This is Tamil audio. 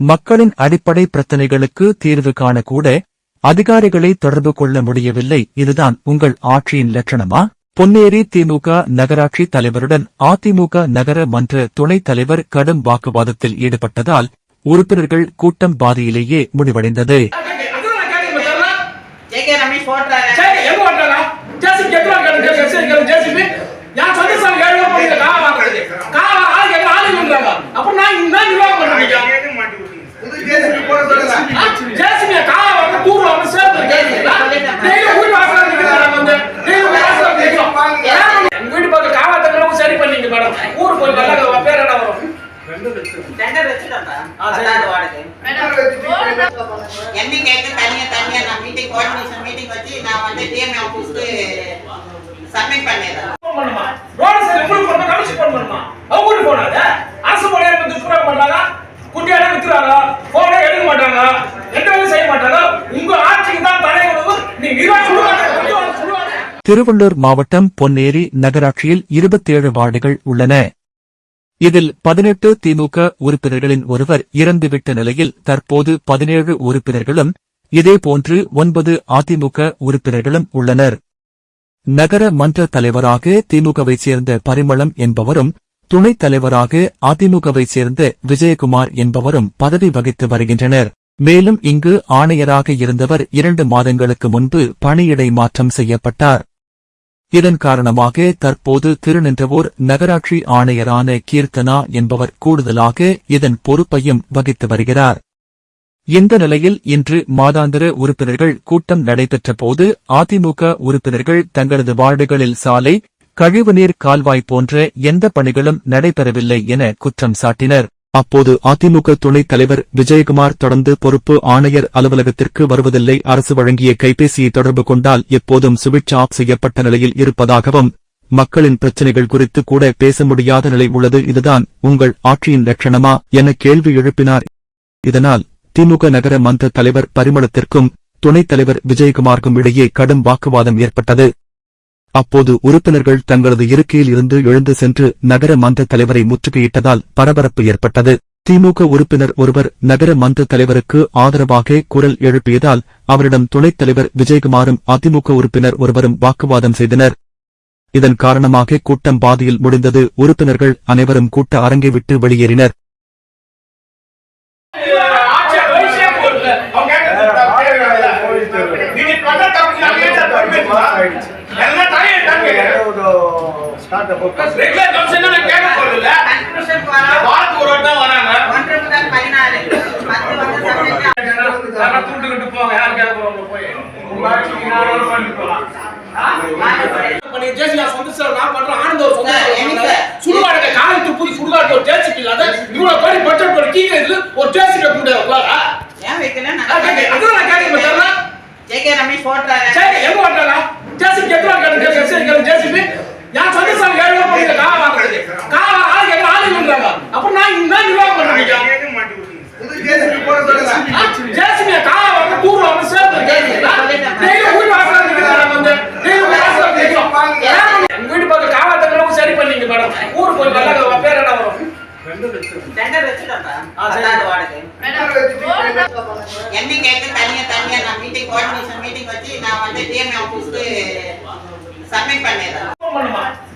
மக்களின் அடிப்படை பிரச்சனைகளுக்கு தீர்வு காண கூட அதிகாரிகளை தொடர்பு கொள்ள முடியவில்லை. இதுதான் உங்கள் ஆட்சியின் லட்சணமா? பொன்னேரி திமுக நகராட்சி தலைவருடன் அதிமுக நகர மன்ற துணைத் தலைவர் கடும் வாக்குவாதத்தில் ஈடுபட்டதால் உறுப்பினர்கள் கூட்டம் பாதியிலேயே முடிவடைந்தது. அதெல்லாம் கேட்க மாட்டாரா? ஜேகே ரமேஷ் போட்டுறாரு சரி, எங்க ஓட்டுறாரா? JCB JCB? சேர்த்து வந்து. எங்க வீட்டு பக்கம் தங்குறவங்க சரி பண்ணீங்க மேடம். ஊருக்கு போய் நல்லா பேர் என்ன வரும்? டெண்டர் வச்சுட்டோம்ப்பா ஆ, சரி. பத்தாவது வார்டுக்கு என்னை கேட்டு தனியா தனியா நான் மீட்டிங் கோஆர்டினேஷன் மீட்டிங் வச்சு நான் வந்து டிஎம்ஏ ஆஃபீஸ்க்கு சப்மிட் பண்ணிடுறேன்? ரோடு சைடுல உங்களுக்கு கமிஷன் ஃபோன் பண்ணுமா? திருவள்ளூர் மாவட்டம் பொன்னேரி நகராட்சியில் இருபத்தேழு வார்டுகள் உள்ளன. இதில் பதினெட்டு திமுக உறுப்பினர்களின் ஒருவர் இறந்துவிட்ட நிலையில் தற்போது பதினேழு உறுப்பினர்களும் இதேபோன்று ஒன்பது அதிமுக உறுப்பினர்களும் உள்ளனர். நகர மன்ற தலைவராக திமுகவைச் சேர்ந்த பரிமளம் என்பவரும் துணைத் தலைவராக அதிமுகவைச் சேர்ந்த விஜயகுமார் என்பவரும் பதவி வகித்து வருகின்றனர். மேலும் இங்கு ஆணையராக இருந்தவர் இரண்டு மாதங்களுக்கு முன்பு பணியிடை மாற்றம் செய்யப்பட்டார். இதன் காரணமாக தற்போது திருநின்றவோர் நகராட்சி ஆணையரான கீர்த்தனா என்பவர் கூடுதலாக இதன் பொறுப்பையும் வகித்து வருகிறார். இந்த நிலையில் இன்று மாதாந்திர உறுப்பினர்கள் கூட்டம் நடைபெற்ற போது அதிமுக உறுப்பினர்கள் தங்களது வார்டுகளில் சாலை கழிவுநீர் கால்வாய் போன்ற எந்த பணிகளும் நடைபெறவில்லை என குற்றம் சாட்டினர். அப்போது அதிமுக துணைத் தலைவர் விஜயகுமார் தொடர்ந்து பொறுப்பு ஆணையர் அலுவலகத்திற்கு வருவதில்லை. அரசு வழங்கிய கைபேசியை தொடர்பு கொண்டால் எப்போதும் சுவிட்ச் ஆஃப் செய்யப்பட்ட நிலையில் இருப்பதாகவும் மக்களின் பிரச்சனைகள் குறித்து கூட பேச முடியாத நிலை உள்ளது. இதுதான் உங்கள் ஆட்சியின் லட்சணமா என கேள்வி எழுப்பினார். இதனால் திமுக நகர மன்ற தலைவர் பரிமளத்திற்கும் துணைத் தலைவர் விஜயகுமாருக்கும் இடையே கடும் வாக்குவாதம் ஏற்பட்டது. அப்போது உறுப்பினர்கள் தங்களது இருக்கையில் இருந்து எழுந்து சென்று நகர மன்ற தலைவரை முற்றுகையிட்டதால் பரபரப்பு ஏற்பட்டது. திமுக உறுப்பினர் ஒருவர் நகர மன்ற தலைவருக்கு ஆதரவாக குரல் எழுப்பியதால் அவரிடம் துணைத் தலைவர் விஜயகுமாரும் அதிமுக உறுப்பினர் ஒருவரும் வாக்குவாதம் செய்தனர். இதன் காரணமாக கூட்டம் பாதியில் முடிந்தது. உறுப்பினர்கள் அனைவரும் கூட்ட அரங்கை விட்டு வெளியேறினர். ரெகுலர் கமிஷன் நான் கேட்க. கன்க்ளூஷனுக்கு வரோம் வாரத்துக்கு ஒரு வாட்டி தான் வராங்க. தூண்டுகிட்டு போங்க யார் கேட்க போறவங்க போய்? சுடுகாடு காலை துப்புதி சுடுகாடு ஒரு ஜேசிபி இல்லாத இவ்வளவு கோடி பட்ஜெட் போட்டு கீழே இதுல ஒரு ஜேசிபி கூட உங்களால ஏன் கேட்க- அதெல்லாம் நான் கேட்க மாட்டேன்ல. ஜேகே ரமேஷ் போட்டுறாரு சரி எங்க ஓட்டுறாங்க ஜேசிபி எத்தனை கேட்டு கேட்டு கேட்டு ஜேசிபி நான் சொந்த சார் ஏழு போடுங்க காவா வாங்குறது காவா ஆளு கேட்கற ஆளு இல்லைன்றாங்க அப்புறம் நான் இந்த மாதிரி நிர்வாகம் பண்றீங்க ஆ, ஜேசிபியை காவா வாங்க தூர் வாங்க சேர்த்து கேட்குறீங்களா டெய்லி வீட்டு வாசல்ல நிக்கிறோம் நாங்க வந்து. டெய்லி வீட்டு வாசல்ல நிக்கிறோம் ஏன் எங்க வீட்டு பக்கம் காவா தங்குறவங்க சரி பண்ணீங்க மேடம். ஊருக்கு போய் நல்லா பேர் என்ன வரும்? டெண்டர் வச்சுட்டோம்ப்பா ஆ, சரி. பத்தாவது வார்டுக்கு என்னை கேட்டு தனியா தனியா நான் மீட்டிங் கோஆர்டினேஷன் மீட்டிங் வச்சு நான் வந்து டிஎம்ஏ ஆஃபீஸ்க்கு சப்மிட் பண்ணிடுறேன். ஃபோன் பண்ணுமா ரோடு